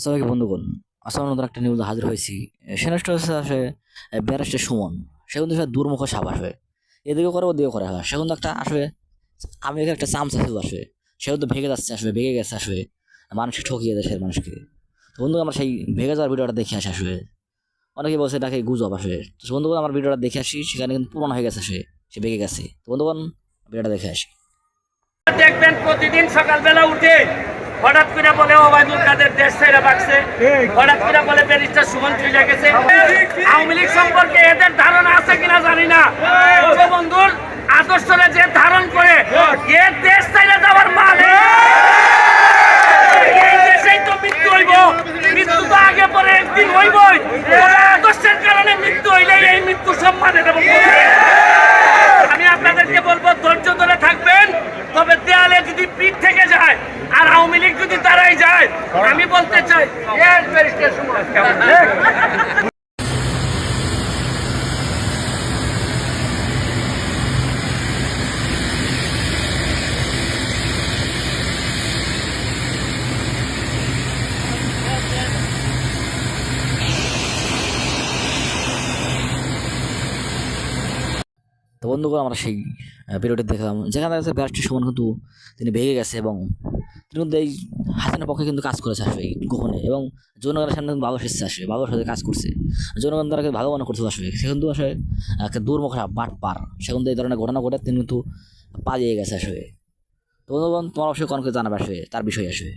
আসসালামু বন্ধুগণ আসলে নতুন একটা নিউজ হাজির হয়েছি। সেনেস্টার হচ্ছে আসে ব্যারিস্টার সুমন। সে কিন্তু সে দুর্মুখ সাপ আসবে এদিকে করে, ওদিকে করে। হয় সে কিন্তু একটা আসবে আমি একটা চামচা শুধু আসবে সেও তো ভেঙে যাচ্ছে আসবে ভেঙে গেছে আসবে মানুষকে ঠকিয়ে সে মানুষকে। তো বন্ধু আমরা সেই ভেঙে যাওয়ার ভিডিওটা দেখে আসি আসবে অনেকে বলছে এটাকে গুজব আসবে তো বন্ধুগণ, আমার ভিডিওটা দেখে আসি, সেখানে কিন্তু পুরনো হয়ে গেছে সে সে ভেঙে গেছে। তো বন্ধুগণ, ভিডিওটা দেখে আসি। দেখবেন প্রতিদিন সকালবেলা উঠে হঠাৎ করে বলে ওবায়দুল কাদের দেশ ছেড়ে বাকছে হঠাৎ করে বলে ব্যারিস্টার সুমন চলে গেছে। আওয়ামী লীগ সম্পর্কে এদের ধারণা আছে কিনা জানি না। যদি পিঠ থেকে যায় আর আওয়ামী লীগ যদি তারাই যায় আমি বলতে চাই তো বন্ধুগণ, আমরা সেই ভিডিওটি দেখলাম। যেখানে দেখা ব্যারিস্টার সুমন কিন্তু তিনি ভেঙে গেছে এবং তিনি কিন্তু এই হাসানের পক্ষে কিন্তু কাজ করেছে আসবে গোপনে এবং জনগণের সামনে কিন্তু ভালো এসেছে আসবে ভালোর সাথে কাজ করছে। জনগণ তারা ভালো মনে করতে আসবে সে কিন্তু আসলে একটা দুর্মুখ বাট পার। সে কিন্তু এই ধরনের ঘটনা ঘটে, তিনি কিন্তু পালিয়ে গেছে আসবে তো বন্ধুগণ, তোমার অবশ্যই কনকে জানাবে আসবে তার বিষয় আসবে